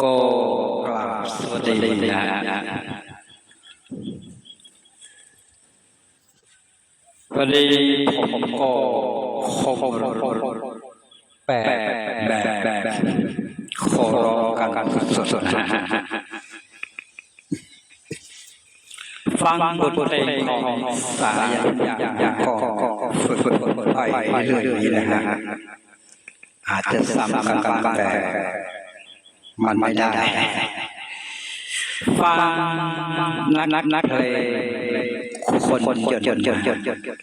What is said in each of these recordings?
ก็กราบสวัสดีนะวันนี้ผมก็คงแปลแบบแบบขอร้องกันสดๆนะฟังบทเพลงของสายันอย่างก็ฝึกฝึกไปเรื่อยๆนะฮะ อาจจะซ้ำกันบ้างแต่มันไม่ได้ ฟังนักนักนักเลยคนคนจดจดจดจดจด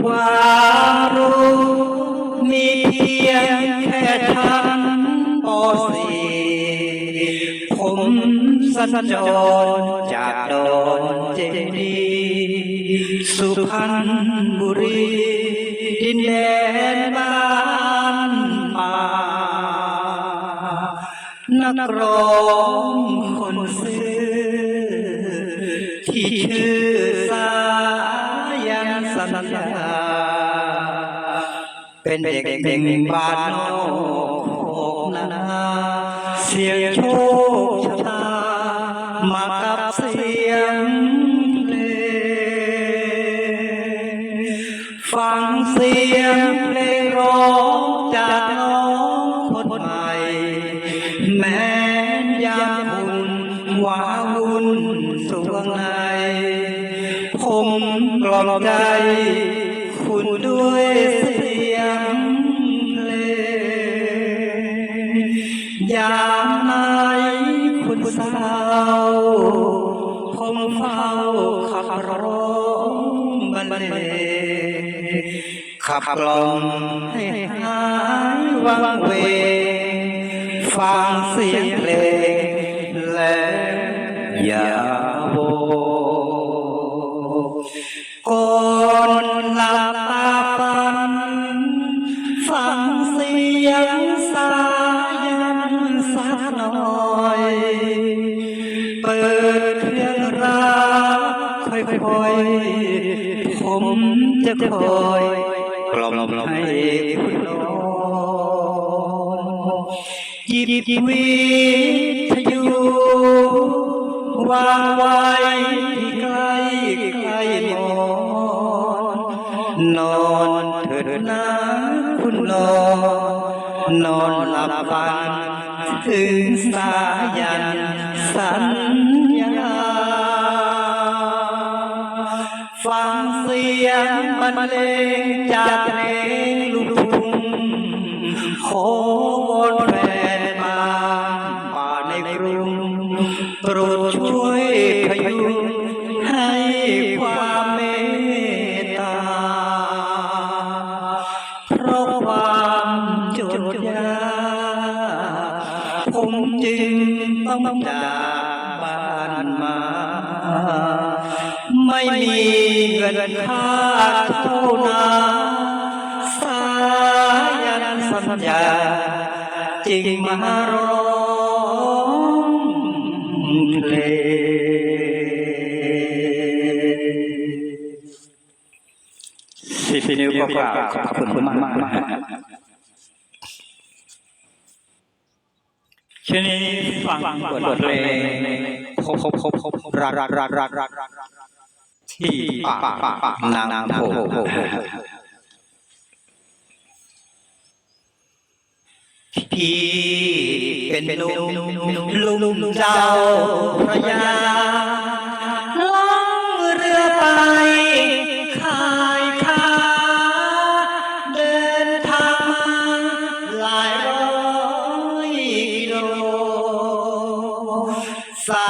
ความรู้มีเพียงแค่ชั้นปสี่ผมสัญจรจากดอนเจดีย์ สุพรรณบุรีดินแดนบ้านป่านักร้องคนซื่อที่ชื่อสายันสัญญาเป็นเด็กเด็กบ้านนอกนานาเสียงโชค ยงเพลงร้องจากน้องคนใหม่ แม้นยามหุ่นว้าวุ่นสวงในผมกล่อมใจ คุณด้วยเสียงเพลงยามไหนคุณเศร้าผมเฝ้าขับร้องบรรเลง ขับกล่อมให้หายวังเวฟังเสียงเพลงและอย่าโบกก่อนหลับตาฝันฟังเสียงสายันสักหน่อยเปิดเครื่องรักค่อยๆผมจะคอย กล่อมให้คุณนอนหยิบวิทยุวางไว้ที่ใกล้ใกล้หมอนนอนเถิดนะคุณนอนนอนหลับฝันถึงสายันสัญ งบรรเลงจากเพลงลูกทุ่งขอวอนแฟนมาป่าในกรุงโปรดช่วยพยุงให้ความเมตตา เพราะความจดยากผมจึงต้องจากบ้านมา ไม่มีเงินค่าเท่านาสายันสัญญาจึงมาร้องเพลสิบนิ้วก็กราบขอบคุณมากมากมากทีนี้ฟังบทเพลงพบพบพบพบรักรักรักรักรักรัก ที่ป่าป่านางโพพี่เป็นหนุ่มลุงเจ้าพระยาล่องเรือไปขายค้าเดินทางมาหลายร้อยกิโลสา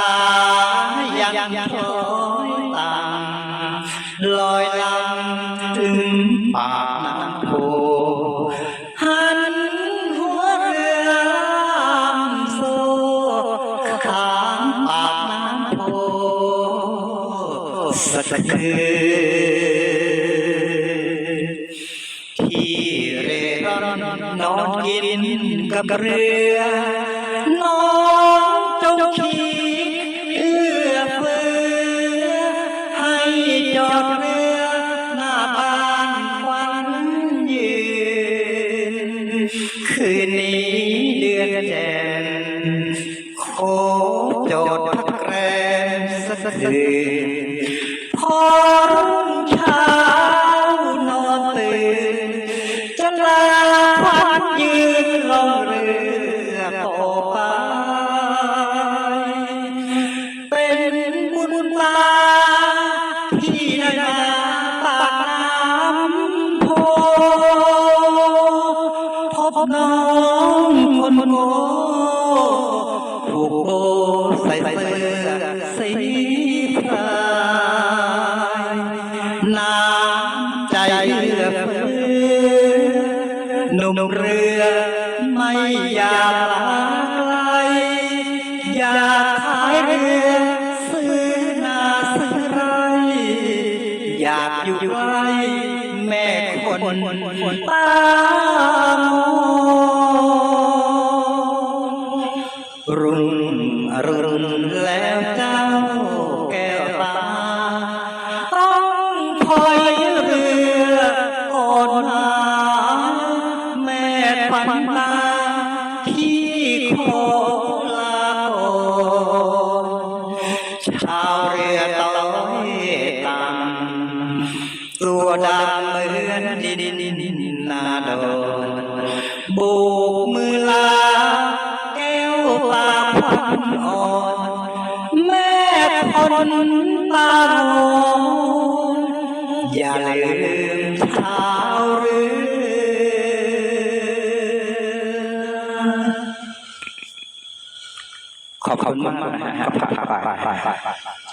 ยยังคอ สักืนที่เร่นอนกินกับเรือน้องจงขี้เอื้อเฟือให้จอดเรือหน้าบ้านควันยืนคืนนี้เดือนแจ่มโคจอดพักแรมสักคืน งเช้านอนตื่นจะลาควันยืนลงเรื น้ำใจเอื้อเฟือหนุ่มเรือไม่อยากลาไกลอยากขายเรือซื้อนาซื้อไร อยากอยู่ใกล้แม่คนตามรุ่นรุ่นแล้วจ้า ตัวดำเหมือนดินนาดอนโบกมือลาแก้วตาควันอ่อนแม่คนตาโงอย่าลืมชาเรือขอบคุณมากนะครับ